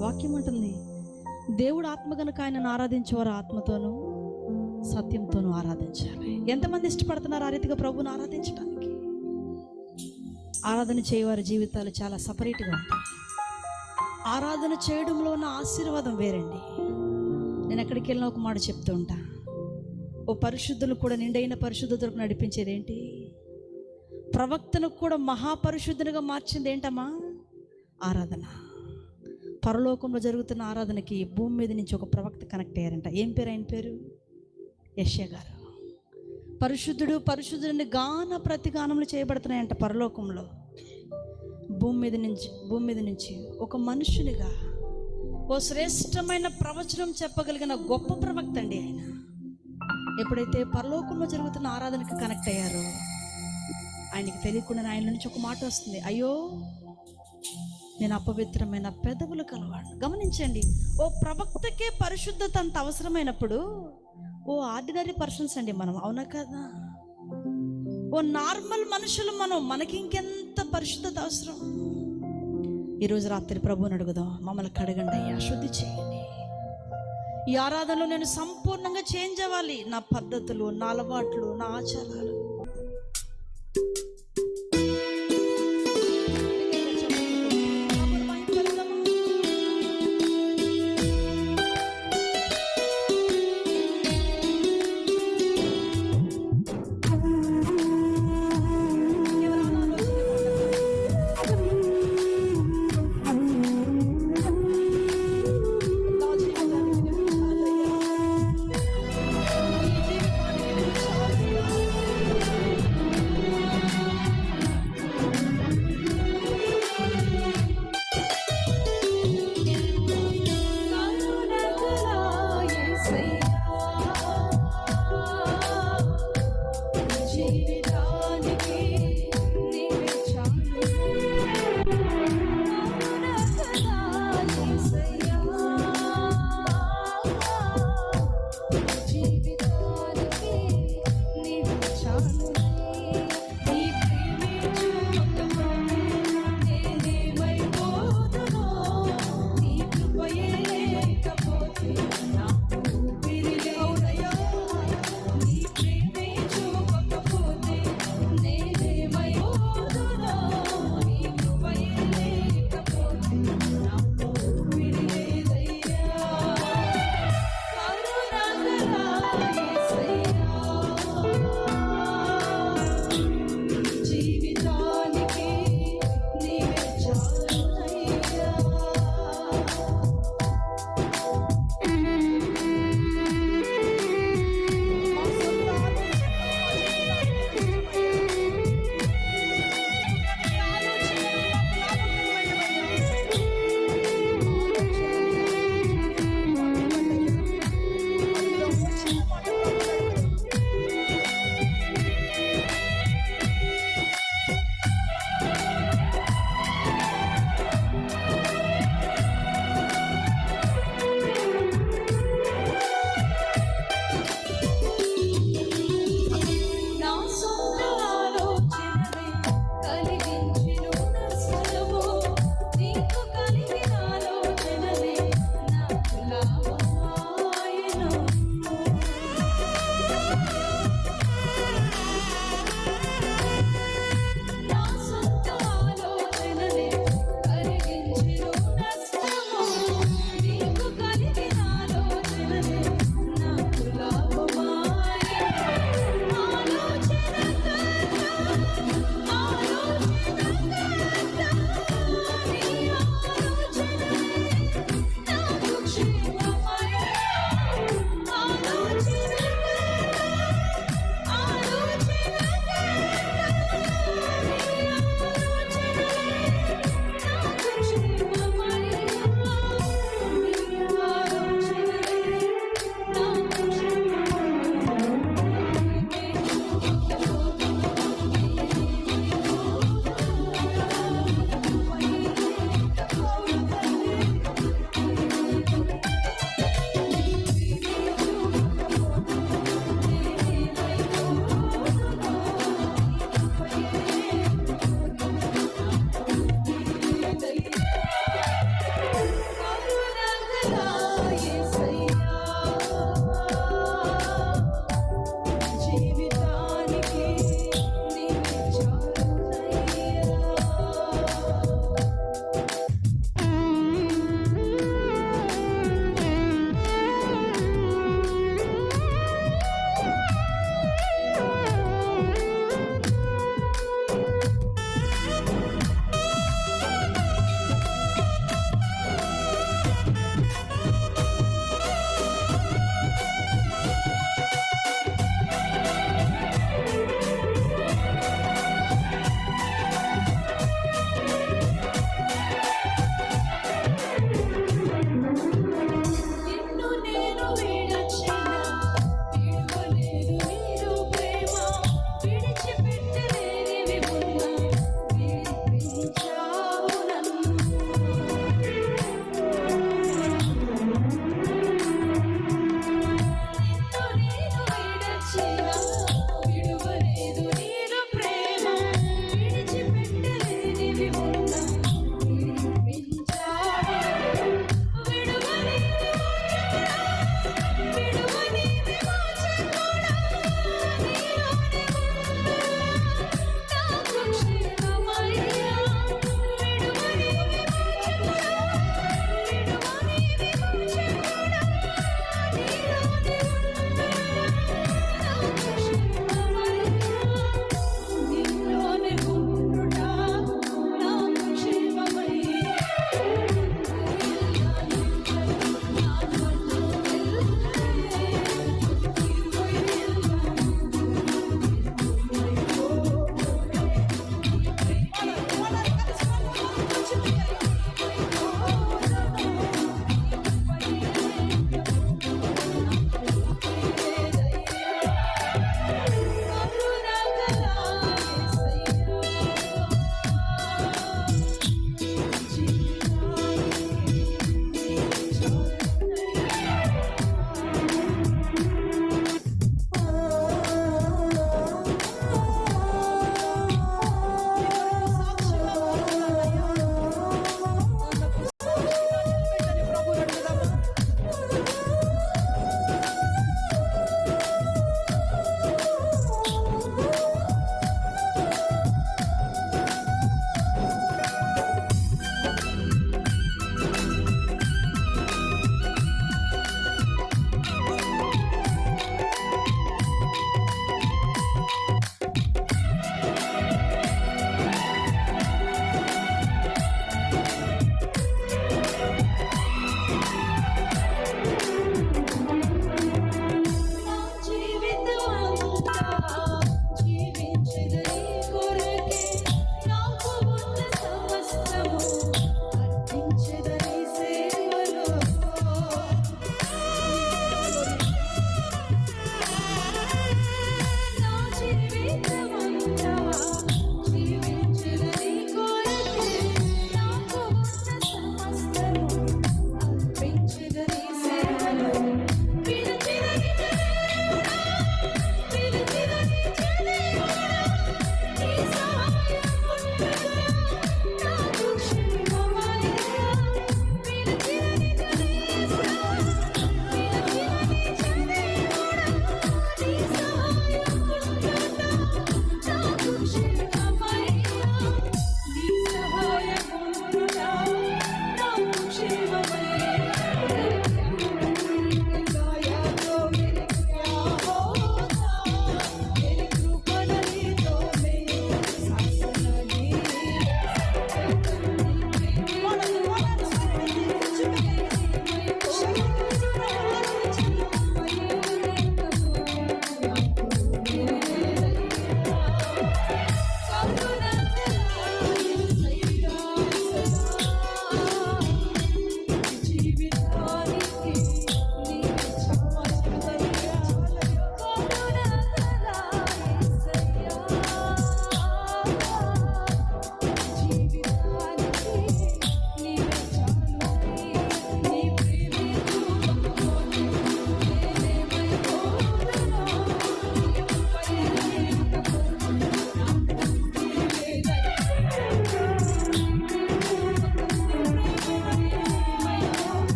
వాక్యం ఉంటుంది దేవుడు ఆత్మ కనుక ఆయనను ఆరాధించేవారు ఆత్మతోనూ సత్యంతోనూ ఆరాధించాలి. ఎంతమంది ఇష్టపడుతున్నారు ఆ రీతిగా ప్రభుని ఆరాధించడానికి? ఆరాధన చేయవారి జీవితాలు చాలా సపరేట్గా ఉంటాయి. ఆరాధన చేయడంలో ఉన్న ఆశీర్వాదం వేరండి. నేను ఎక్కడికి వెళ్ళినా ఒక మాట చెప్తూ ఉంటా. ఓ పరిశుద్ధులు కూడా నిండైన పరిశుద్ధతకు నడిపించేది ఏంటి? ప్రవక్తను కూడా మహాపరిశుద్ధునిగా మార్చింది ఏంటమ్మా? ఆరాధన. పరలోకంలో జరుగుతున్న ఆరాధనకి భూమి మీద నుంచి ఒక ప్రవక్త కనెక్ట్ అయ్యారంట. ఏం పేరు? ఆయన పేరు? యశ్య గారు. పరిశుద్ధుడు పరిశుద్ధుడిని గాన ప్రతిగానములు చేయబడుతున్నాయంట పరలోకంలో. భూమి మీద నుంచి భూమి మీద నుంచి ఒక మనుషునిగా ఓ శ్రేష్టమైన ప్రవచనం చెప్పగలిగిన గొప్ప ప్రవక్త అండి ఆయన. ఎప్పుడైతే పరలోకంలో జరుగుతున్న ఆరాధనకి కనెక్ట్ అయ్యారో ఆయనకి తెలియకుండా ఆయన నుంచి ఒక మాట వస్తుంది. అయ్యో నేను అపవిత్రమైన పెదవులు కలవాడు గమనించండి ఓ ప్రవక్తకే పరిశుద్ధత అంత అవసరమైనప్పుడు ఓ ఆర్డినరీ పర్సన్స్ అండి మనం అవునా కదా? ఓ నార్మల్ మనుషులు మనం మనకి ఇంకెంత పరిశుద్ధత అవసరం? ఈరోజు రాత్రి ప్రభుని అడుగుదాం మమ్మల్ని కడగండి అయ్యా శుద్ధి చేయండి. ఈ ఆరాధనలో నేను సంపూర్ణంగా చేంజ్ అవ్వాలి. నా పద్ధతులు నా అలవాట్లు నా ఆచారాలు.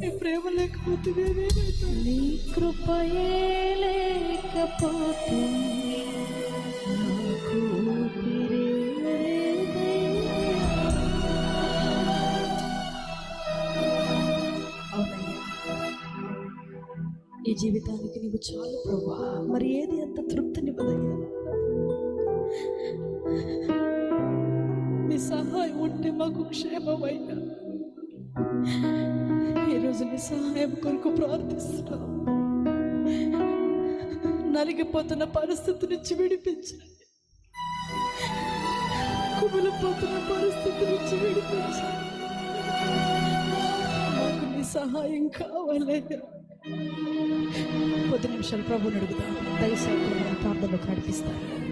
నీ ప్రేమ లేకపోతే నీ కృపయే లేకపోతే ఈ జీవితానికి నీవు చాలు ప్రభా. మరి ఏది అంత తృప్తినివ్వదయ్యా? మీ సహాయం ఉంటే మాకు క్షేమమైనా. ఈరోజు నీ సహాయం కొరకు ప్రార్థిస్తున్నాం. నలిగిపోతున్న పరిస్థితి నుంచి విడిపించండి. కుమిలిపోతున్న పరిస్థితి నుంచి విడిపించండి. మాకు నీ సహాయం కావాలయ్యా కొద్ది నిమిషాలు ప్రభుని అడుగుదాం. దయచేసి ప్రార్థనలో నడిపిస్తాను